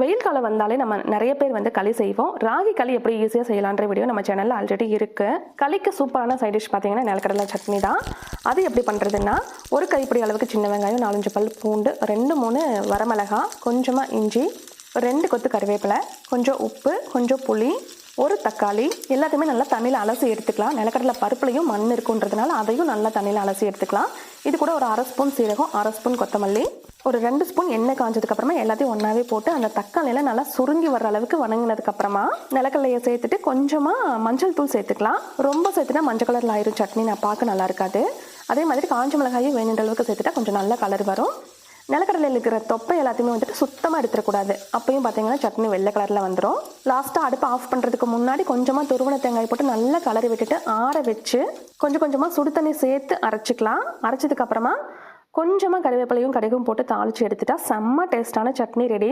வெயில் காலம் வந்தாலே நம்ம நிறைய பேர் வந்து களி செய்வோம். ராகி களி எப்படி ஈஸியாக செய்யலான்ற வீடியோ நம்ம சேனலில் ஆல்ரெடி இருக்குது களிக்கு சூப்பரான சைட் டிஷ் பார்த்தீங்கன்னா நிலக்கடலை சட்னி தான். அது எப்படி பண்ணுறதுன்னா ஒரு கைப்பிடி அளவுக்கு சின்ன வெங்காயம் நாலஞ்சு பல் பூண்டு ரெண்டு மூணு வரமிளகா கொஞ்சமாக இஞ்சி ரெண்டு கொத்து கருவேப்பிலை கொஞ்சம் உப்பு கொஞ்சம் புளி ஒரு தக்காளி எல்லாத்தையுமே நல்லா தண்ணியில் அலசி எடுத்துக்கலாம். நிலக்கடலை பருப்புலையும் மண் இருக்குன்றதுனால அதையும் நல்லா தண்ணியில் அலசி எடுத்துக்கலாம். இது கூட ஒரு அரை ஸ்பூன் சீரகம் அரை ஸ்பூன் கொத்தமல்லி ஒரு ரெண்டு ஸ்பூன் எண்ணெய் காஞ்சதுக்கப்புறமா எல்லாத்தையும் ஒன்றாவே போட்டு அந்த தக்காளியில் நல்லா சுருங்கி வர்ற அளவுக்கு வணங்கினதுக்கப்புறமா நிலக்கல்லையை நிலக்கடலையை சேர்த்துட்டு கொஞ்சமாக மஞ்சள் தூள் சேர்த்துக்கலாம். ரொம்ப சேர்த்துனா மஞ்சள் கலரில் ஆயிரும். சட்னி நான் பார்க்க நல்லா இருக்காது. அதே மாதிரி காஞ்ச மிளகாயும் வேணுன்ற அளவுக்கு சேர்த்துட்டா கொஞ்சம் நல்ல கலர் வரும். நிலக்கடலையில் இருக்கிற தொப்பை எல்லாத்தையுமே வந்துட்டு சுத்தமாக எடுத்துடக்கூடாது. அப்பயும் பார்த்தீங்கன்னா சட்னி வெள்ளை கலரில் வந்துடும் லாஸ்ட்டாக அடுப்பு ஆஃப் பண்ணுறதுக்கு முன்னாடி கொஞ்சமாக துருவன தேங்காய் போட்டு நல்லா கலரி விட்டுட்டு ஆற வச்சு கொஞ்சம் கொஞ்சமாக சுடு தண்ணி சேர்த்து அரைச்சிக்கலாம். அரைச்சதுக்கப்புறமா கொஞ்சமாக கருவேப்பிலையும் கடுகும் போட்டு தாளித்து எடுத்துட்டா செம்ம டேஸ்ட்டான சட்னி ரெடி